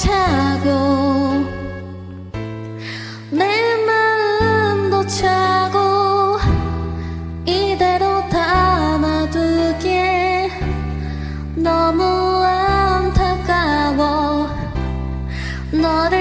차고 내 마음도 차고 이대로 담아두기에 너무 안타까워. 너를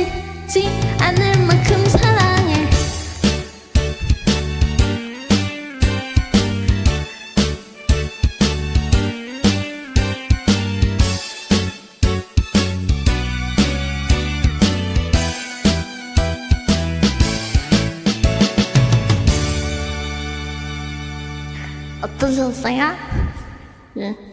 헤어지지 않을 만큼 사랑해 어떠셨어요? 네.